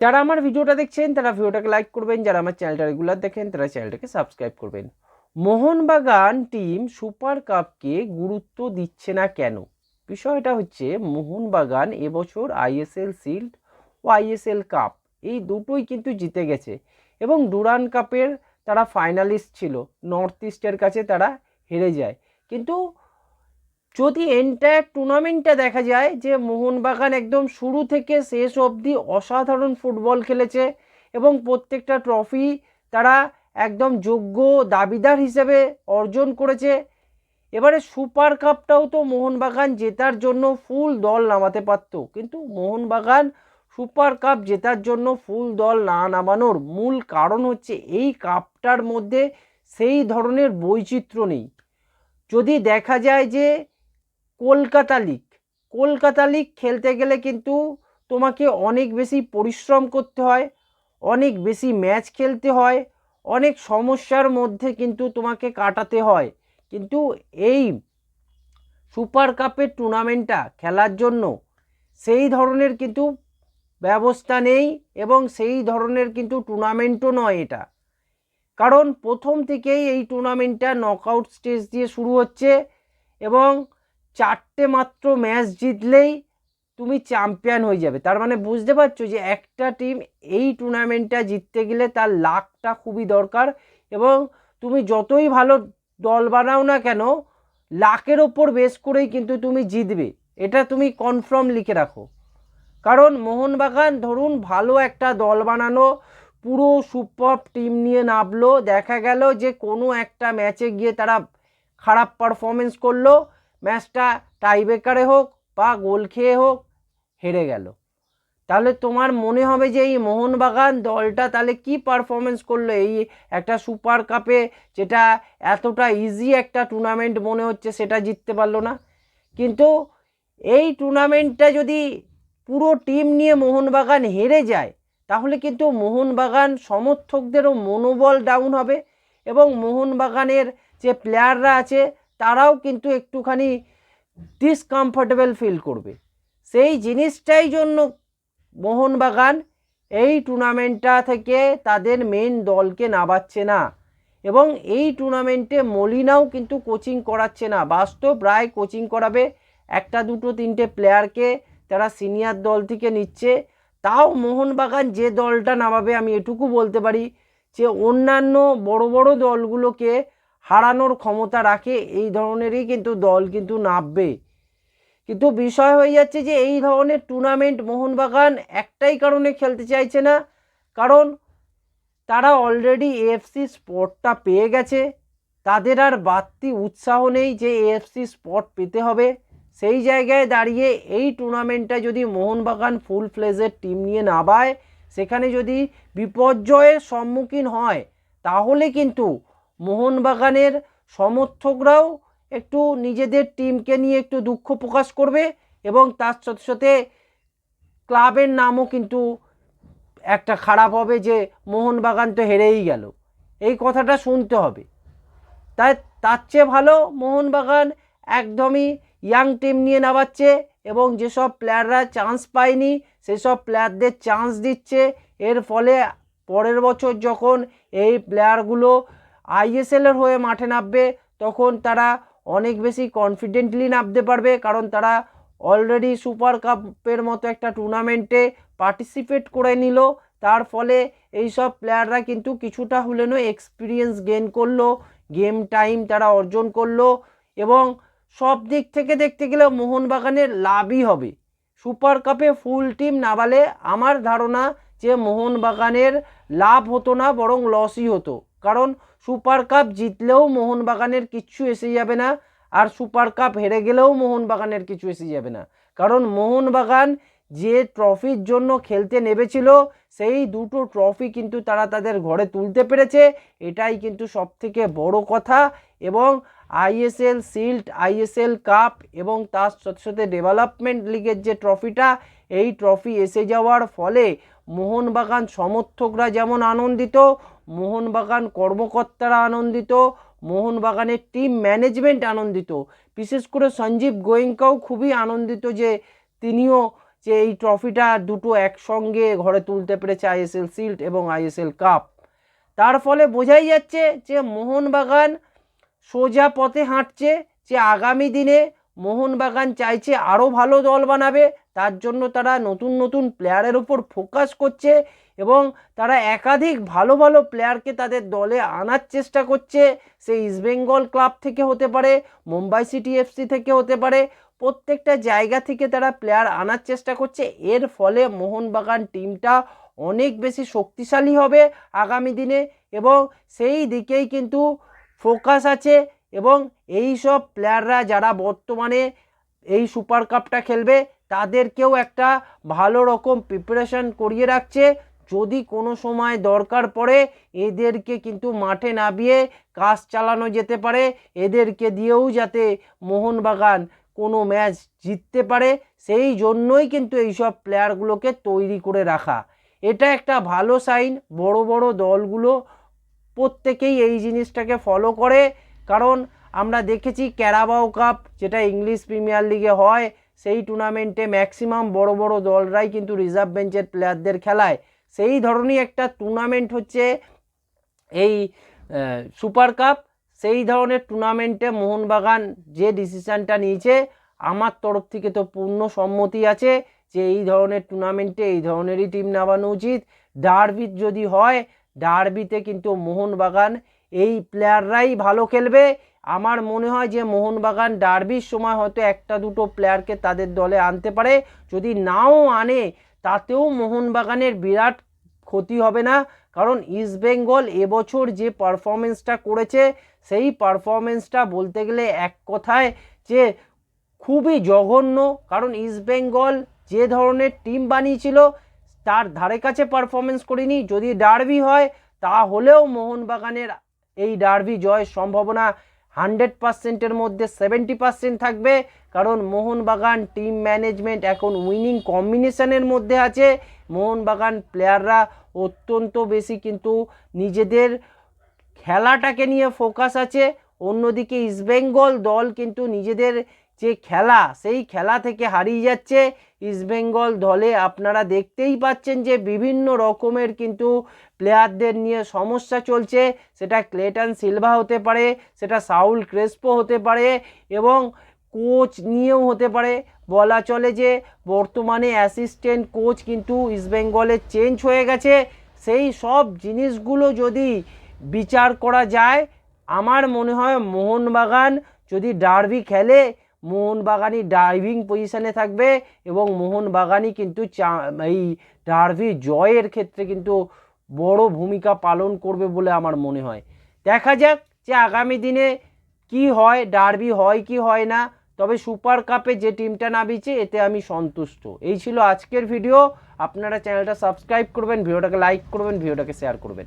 যারা আমার ভিডিওটা দেখছেন, তারা ভিডিওটাকে লাইক করবেন। যারা আমার চ্যানেলটা রেগুলার দেখেন, তারা চ্যানেলটাকে সাবস্ক্রাইব করবেন। মোহনবাগান টিম সুপার কাপকে গুরুত্ব দিচ্ছে না কেন? বিষয়টা হচ্ছে মোহনবাগান এবছর আইএসএল শিল্ড ও আইএসএল কাপ এই দুটোই কিন্তু জিতে গেছে। এবং ডুরান কাপের তারা ফাইনালিস্ট ছিল নর্থ ইস্টের কাছে তারা হেরে যায়। কিন্তু যদি এন্টায়ার টুর্নামেন্টটা দেখা যায় যে মোহনবাগান একদম শুরু থেকে শেষ অবধি অসাধারণ ফুটবল খেলেছে এবং প্রত্যেকটা ট্রফি তারা একদম যোগ্য দাবিদার হিসেবে অর্জন করেছে, এবারে সুপার কাপটাও তো মোহনবাগান জেতার জন্য ফুল দল নামাতে পারত। কিন্তু মোহনবাগান সুপার কাপ জেতার জন্য ফুল দল না নামানোর মূল কারণ হচ্ছে এই কাপটার মধ্যে সেই ধরনের বৈচিত্র্য নেই। যদি দেখা যায় যে কলকাতা লিগ কলকাতা লিগ খেলতে গেলে কিন্তু তোমাকে অনেক বেশি পরিশ্রম করতে হয়, অনেক বেশি ম্যাচ খেলতে হয়, অনেক সমস্যার মধ্যে কিন্তু তোমাকে কাটাতে হয়। কিন্তু এই সুপার কাপের টুর্নামেন্টটা খেলার জন্য সেই ধরনের কিন্তু ব্যবস্থা নেই এবং সেই ধরনের কিন্তু টুর্নামেন্টও নয় এটা। কারণ প্রথম থেকেই এই টুর্নামেন্টটা নকআউট স্টেজ দিয়ে শুরু হচ্ছে এবং চারটে মাত্র ম্যাচ জিতলেই তুমি চ্যাম্পিয়ন হয়ে যাবে। তার মানে বুঝতে পারছ যে একটা টিম এই টুর্নামেন্টটা জিততে গেলে তার লাকটা খুবই দরকার এবং তুমি যতই ভালো দল বানাও না কেন লাকের ওপর বেস করেই কিন্তু তুমি জিতবে। এটা তুমি কনফার্ম লিখে রাখো। কারণ মোহনবাগান ধরুন ভালো একটা দল বানানো পুরো সুপার টিম নিয়ে নামলো, দেখা গেল যে কোনো একটা ম্যাচে গিয়ে তারা খারাপ পারফরমেন্স করল ম্যাচটা টাইব্রেকারে হোক বা গোল খেয়ে হোক, হেরে গেল। তাহলে তোমার মনে হবে যে এই মোহনবাগান দলটা তাহলে কি পারফরমেন্স করল? এই একটা সুপার কাপে যেটা এতটা ইজি একটা টুর্নামেন্ট মনে হচ্ছে সেটা জিততে পারল না। কিন্তু এই টুর্নামেন্টটা যদি পুরো টিম নিয়ে মোহনবাগান হেরে যায়, তাহলে কিন্তু মোহনবাগান সমর্থকদেরও মনোবল ডাউন হবে এবং মোহনবাগানের যে প্লেয়াররা আছে তারাও কিন্তু একটুখানি ডিসকমফর্টেবল ফিল করবে। সেই জিনিসটাই জন্য মোহনবাগান এই টুর্নামেন্টটা থেকে তাদের মেন দলকে নামাচ্ছে না এবং এই টুর্নামেন্টে মলিনাও কিন্তু কোচিং করাচ্ছে না। বাস্তব প্রায় কোচিং করাবে একটা, দুটো, তিনটে প্লেয়ারকে তারা সিনিয়র দল থেকে নিচ্ছে। তাও মোহনবাগান যে দলটা নামাবে আমি এটুকু বলতে পারি যে অন্যান্য বড় বড় দলগুলোকে হারানোর ক্ষমতা রাখে, এই ধরনেরই কিন্তু দল কিন্তু নামবে। কিন্তু বিষয় হয়ে যাচ্ছে যে এই ধরনের টুর্নামেন্ট মোহনবাগান একটাই কারণে খেলতে চাইছে না। কারণ তারা অলরেডি এএফসি স্পটটা পেয়ে গেছে। তাদের আর বাড়তি উৎসাহ নেই যে এএফসি স্পট পেতে হবে। সেই জায়গায় দাঁড়িয়ে এই টুর্নামেন্টটা যদি মোহনবাগান ফুল ফ্লেজের টিম নিয়ে নামায়, সেখানে যদি বিপর্যয়ের সম্মুখীন হয়, তাহলে কিন্তু মোহনবাগানের সমর্থকরাও একটু নিজেদের টিমকে নিয়ে একটু দুঃখ প্রকাশ করবে এবং তার সাথে সাথে ক্লাবের নামও কিন্তু একটা খারাপ হবে যে মোহনবাগান তো হেরেই গেল। এই কথাটা শুনতে হবে। তাই তার চেয়ে ভালো মোহনবাগান একদমই ইয়াং টিম নিয়ে নামাচ্ছে এবং যেসব প্লেয়াররা চান্স পায়নি, সেসব প্লেয়ারদের চান্স দিচ্ছে। এর ফলে পরের বছর যখন এই প্লেয়ারগুলো আইএসএলের হয়ে মাঠে নামবে, তখন তারা অনেক বেশি কনফিডেন্টলি নামতে পারবে, কারণ তারা অলরেডি সুপার কাপের মতো একটা টুর্নামেন্টে পার্টিসিপেট করে নিল। তার ফলে এই সব প্লেয়াররা কিন্তু কিছুটা হলেও এক্সপিরিয়েন্স গেন করল গেম টাইম তারা অর্জন করল এবং সব দিক থেকে দেখতে গেলে মোহনবাগানের লাভই হবে। সুপার কাপে ফুল টিম নামালে আমার ধারণা যে মোহনবাগানের লাভ হতো না, বরং লসই হতো। কারণ সুপার কাপ জিতলেও মোহনবাগানের কিচ্ছু এসে যাবে না, আর সুপার কাপ হেরে গেলেও মোহনবাগানের কিছু এসে যাবে না। কারণ মোহনবাগান যে ট্রফির জন্য খেলতে নেমেছিল, সেই দুটো ট্রফি কিন্তু তারা তাদের ঘরে তুলতে পেরেছে। এটাই কিন্তু সবথেকে বড় কথা এবং আইএসএল শিল্ড আইএসএল কাপ এবং তার সাথে সাথে ডেভেলপমেন্ট লিগের যে ট্রফিটা, এই ট্রফি এসে যাওয়ার ফলে মোহনবাগান সমর্থকরা যেমন আনন্দিত মোহনবাগান কর্মকর্তারা আনন্দিত, মোহনবাগানের টিম ম্যানেজমেন্ট আনন্দিত। বিশেষ করে সঞ্জীব গোয়েঙ্কাও খুবই আনন্দিত যে তিনিও যে এই ট্রফিটা দুটো একসঙ্গে ঘরে তুলতে পেরেছে আইএসএল সিল্ড এবং আইএসএল কাপ তার ফলে বোঝাই যাচ্ছে যে মোহনবাগান সোজা পথে হাঁটছে যে আগামী দিনে মোহনবাগান চাইছে আরও ভালো দল বানাবে, তার জন্য তারা নতুন নতুন প্লেয়ারের উপর ফোকাস করছে এবং তারা একাধিক ভালো ভালো প্লেয়ারকে তাদের দলে আনার চেষ্টা করছে। সে ইস্টবেঙ্গল ক্লাব থেকে হতে পারে মুম্বাই সিটি এফসি থেকে হতে পারে, প্রত্যেকটা জায়গা থেকে তারা প্লেয়ার আনার চেষ্টা করছে। এর ফলে মোহনবাগান টিমটা অনেক বেশি শক্তিশালী হবে আগামী দিনে এবং সেই দিকেই কিন্তু ফোকাস আছে। এবং এই সব প্লেয়াররা যারা বর্তমানে এই সুপার কাপটা খেলবে, তাদেরকেও একটা ভালো রকম প্রিপারেশন করিয়ে রাখছে। যদি কোনো সময় দরকার পড়ে, এদেরকে কিন্তু মাঠে নামিয়ে কাজ চালানো যেতে পারে। এদেরকে দিয়েও যাতে মোহনবাগান কোনো ম্যাচ জিততে পারে, সেই জন্যই কিন্তু এইসব প্লেয়ারগুলোকে তৈরি করে রাখা। এটা একটা ভালো সাইন বড় বড় দলগুলো প্রত্যেকেই এই জিনিসটাকে ফলো করে। কারণ আমরা দেখেছি ক্যারাবাও কাপ, যেটা ইংলিশ প্রিমিয়ার লিগে হয়, সেই টুর্নামেন্টে ম্যাক্সিমাম বড় বড় দলরাই কিন্তু রিজার্ভ বেঞ্চের প্লেয়ারদের খেলায়। সেই ধরনই একটা টুর্নামেন্ট হচ্ছে এই সুপার কাপ। সেই ধরনের টুর্নামেন্টে মোহনবাগান যে ডিসিশানটা নিয়েছে, আমার তরফ থেকে তো পূর্ণ সম্মতি আছে যে এই ধরনের টুর্নামেন্টে এই ধরনেরই টিম নামানো উচিত। ডার্বি যদি হয়, ডার্বিতে কিন্তু মোহনবাগান এই প্লেয়াররাই ভালো খেলবে। আমার মনে হয় যে মোহনবাগান ডার্বির সময় হয়তো একটা দুটো প্লেয়ারকে তাদের দলে আনতে পারে। যদি নাও আনে, তাতেও মোহনবাগানের বিরাট ক্ষতি হবে না। কারণ ইস্টবেঙ্গল এবছর যে পারফরমেন্সটা করেছে, সেই পারফরমেন্সটা বলতে গেলে এক কথায় যে খুবই জঘন্য। কারণ ইস্টবেঙ্গল যে ধরনের টিম বানিয়েছিল, তার ধারে কাছে পারফরমেন্স করিনি। যদি ডার্বি হয়, তাহলেও মোহনবাগানের এই ডার্বি জয়ের সম্ভাবনা হান্ড্রেড পার্সেন্টের মধ্যে সেভেন্টি পার্সেন্ট থাকবে, কারণ মোহনবাগান টিম ম্যানেজমেন্ট এখন উইনিং কম্বিনেশনের মধ্যে আছে। মোহনবাগান প্লেয়াররা অত্যন্ত বেশি কিন্তু নিজেদের খেলাটাকে নিয়ে ফোকাস আছে। অন্যদিকে ইস্টবেঙ্গল দল কিন্তু নিজেদের যে খেলা, সেই খেলা থেকে হারিয়ে যাচ্ছে। ইস্টবেঙ্গল দলে আপনারা দেখতেই পাচ্ছেন যে বিভিন্ন রকমের কিন্তু প্লেয়ারদের নিয়ে সমস্যা চলছে। সেটা ক্লেটন সিলভা হতে পারে, সেটা সাউল ক্রেসপো হতে পারে এবং কোচ নিয়েও হতে পারে। বলা চলে যে বর্তমানে অ্যাসিস্ট্যান্ট কোচ কিন্তু ইস্টবেঙ্গলের চেঞ্জ হয়ে গেছে। সেই সব জিনিসগুলো যদি বিচার করা যায়, আমার মনে হয় মোহনবাগান যদি ডার্বি খেলে মোহনবাগানই ড্রাইভিং পজিশানে থাকবে এবং মোহনবাগানই কিন্তু এই ডার্বি জয়ের ক্ষেত্রে কিন্তু বড় ভূমিকা পালন করবে বলে আমার মনে হয়। দেখা যাক যে আগামী দিনে কি হয় ডার্বি হয় কি হয় না, তবে সুপার কাপে যে টিমটা নামিয়েছে, এতে আমি সন্তুষ্ট। এই ছিল আজকের ভিডিও আপনারা চ্যানেলটা সাবস্ক্রাইব করবেন ভিডিওটাকে লাইক করবেন ভিডিওটাকে শেয়ার করবেন।